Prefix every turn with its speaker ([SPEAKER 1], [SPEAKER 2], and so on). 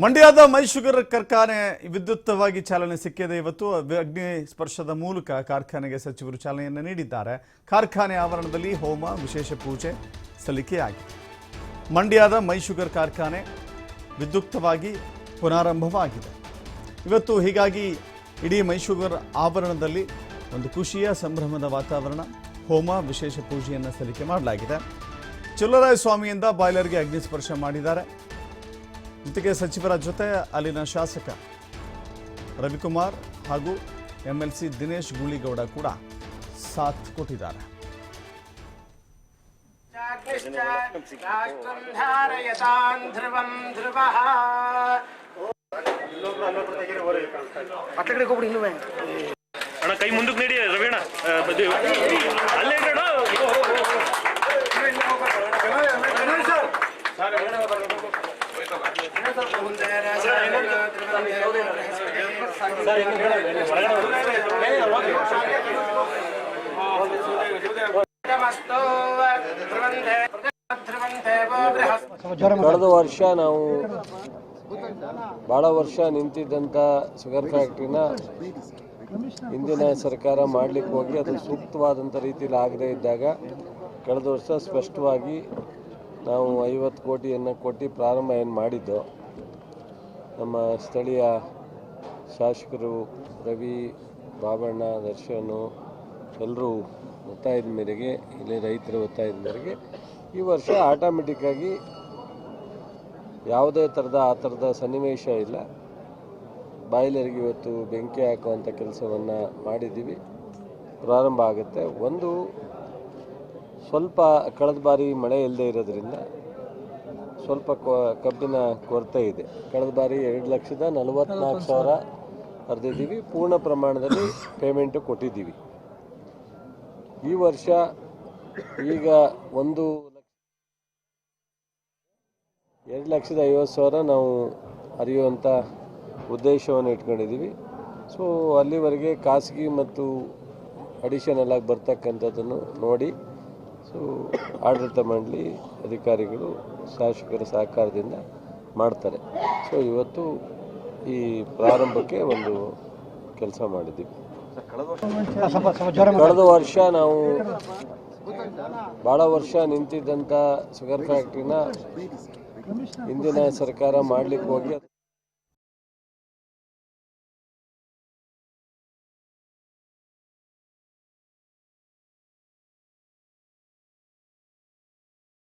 [SPEAKER 1] ಮಂಡ್ಯದ ಮೈಶುಗರ್ ಕಾರ್ಖಾನೆ ವಿದ್ಯುತ್ವಾಗಿ ಚಾಲನೆ ಸಿಕ್ಕಿದೆ. ಇವತ್ತು ಅಗ್ನಿ ಸ್ಪರ್ಶದ ಮೂಲಕ ಕಾರ್ಖಾನೆಗೆ ಸಚಿವರು ಚಾಲನೆಯನ್ನು ನೀಡಿದ್ದಾರೆ. ಕಾರ್ಖಾನೆ ಆವರಣದಲ್ಲಿ ಹೋಮ, ವಿಶೇಷ ಪೂಜೆ ಸಲ್ಲಿಕೆಯಾಗಿದೆ. ಮಂಡ್ಯದ ಮೈಶುಗರ್ ಕಾರ್ಖಾನೆ ವಿದ್ಯುಕ್ತವಾಗಿ ಪುನಾರಂಭವಾಗಿದೆ. ಇವತ್ತು ಹೀಗಾಗಿ ಇಡೀ ಮೈಶುಗರ್ ಆವರಣದಲ್ಲಿ ಒಂದು ಖುಷಿಯ ಸಂಭ್ರಮದ ವಾತಾವರಣ, ಹೋಮ, ವಿಶೇಷ ಪೂಜೆಯನ್ನು ಸಲ್ಲಿಕೆ ಮಾಡಲಾಗಿದೆ. ಚುಲ್ಲರಾಯ ಸ್ವಾಮಿಯಿಂದ ಬಾಯ್ಲರ್ಗೆ ಅಗ್ನಿ ಸ್ಪರ್ಶ ಮಾಡಿದ್ದಾರೆ. ಜೊತೆಗೆ ಸಚಿವರ ಜೊತೆ ಅಲ್ಲಿನ ಶಾಸಕ ರವಿಕುಮಾರ್ ಹಾಗೂ M L C Dinesh Guligowda ಕೂಡ ಸಾಥ್ ಕೊಟ್ಟಿದ್ದಾರೆ.
[SPEAKER 2] ಅಣ್ಣ, ಕೈ ಮುಂದಕ್ಕೆ ನೀಡಿ, ರವೀಣ ಅಲ್ಲೇ
[SPEAKER 3] ಕಳೆದ ವರ್ಷ ನಾವು ಭಾಳ ವರ್ಷ ನಿಂತಿದ್ದಂಥ ಶುಗರ್ ಫ್ಯಾಕ್ಟ್ರಿನ ಹಿಂದಿನ ಸರ್ಕಾರ ಮಾಡ್ಲಿಕ್ಕೆ ಹೋಗಿ ಅದು ಸೂಕ್ತವಾದಂಥ ರೀತಿಯಲ್ಲಿ ಆಗದೇ ಇದ್ದಾಗ ಕಳೆದ ವರ್ಷ ಸ್ಪಷ್ಟವಾಗಿ ನಾವು ಐವತ್ತು ಕೋಟಿಯನ್ನು ಕೊಟ್ಟು ಪ್ರಾರಂಭ ಏನು ಮಾಡಿದ್ದೋ ನಮ್ಮ ಸ್ಥಳೀಯ ಶಾಸಕರು ರವಿ ಬಾಬಣ್ಣ, ದರ್ಶನು ಎಲ್ಲರೂ ಒತ್ತಾಯದ ಮೇರೆಗೆ, ಇಲ್ಲಿ ರೈತರ ಒತ್ತಾಯದ ಮೇರೆಗೆ ಈ ವರ್ಷ ಆಟೋಮೆಟಿಕ್ಕಾಗಿ ಯಾವುದೇ ಥರದ, ಆ ಥರದ ಸನ್ನಿವೇಶ ಇಲ್ಲ. ಬಾಯ್ಲರ್ಗೆ ಇವತ್ತು ಬೆಂಕಿ ಹಾಕುವಂಥ ಕೆಲಸವನ್ನು ಮಾಡಿದ್ದೀವಿ. ಪ್ರಾರಂಭ ಆಗುತ್ತೆ. ಒಂದು ಸ್ವಲ್ಪ ಕಳೆದ ಬಾರಿ ಮಳೆ ಇಲ್ಲದೆ ಇರೋದ್ರಿಂದ ಸ್ವಲ್ಪ ಕಬ್ಬಿನ ಕೊರತೆ ಇದೆ. ಕಳೆದ ಬಾರಿ ಎರಡು ಲಕ್ಷದ ನಲವತ್ನಾಲ್ಕು ಸಾವಿರ ಹರಿದಿದ್ದೀವಿ. ಪೂರ್ಣ ಪ್ರಮಾಣದಲ್ಲಿ ಪೇಮೆಂಟು ಕೊಟ್ಟಿದ್ದೀವಿ. ಈ ವರ್ಷ ಈಗ ಒಂದು ಎರಡು ಲಕ್ಷದ ಐವತ್ತು ಸಾವಿರ ನಾವು ಅರಿಯುವಂಥ ಉದ್ದೇಶವನ್ನು ಇಟ್ಕೊಂಡಿದ್ದೀವಿ. ಸೊ ಅಲ್ಲಿವರೆಗೆ ಖಾಸಗಿ ಮತ್ತು ಅಡಿಷನಲ್ ಆಗಿ ಬರ್ತಕ್ಕಂಥದ್ದನ್ನು ನೋಡಿ ಸೊ, ಆಡಳಿತ ಮಂಡಳಿ ಅಧಿಕಾರಿಗಳು ಶಾಸಕರ ಸಹಕಾರದಿಂದ ಮಾಡ್ತಾರೆ. ಸೊ, ಇವತ್ತು ಈ ಪ್ರಾರಂಭಕ್ಕೆ ಒಂದು ಕೆಲಸ ಮಾಡಿದ್ದೀವಿ. ಕಳೆದ ವರ್ಷ ನಾವು ಭಾಳ ವರ್ಷ ನಿಂತಿದ್ದಂಥ ಶುಗರ್ ಫ್ಯಾಕ್ಟ್ರಿನ ಹಿಂದಿನ ಸರ್ಕಾರ ಮಾಡಲಿಕ್ಕೆ ಹೋಗಿ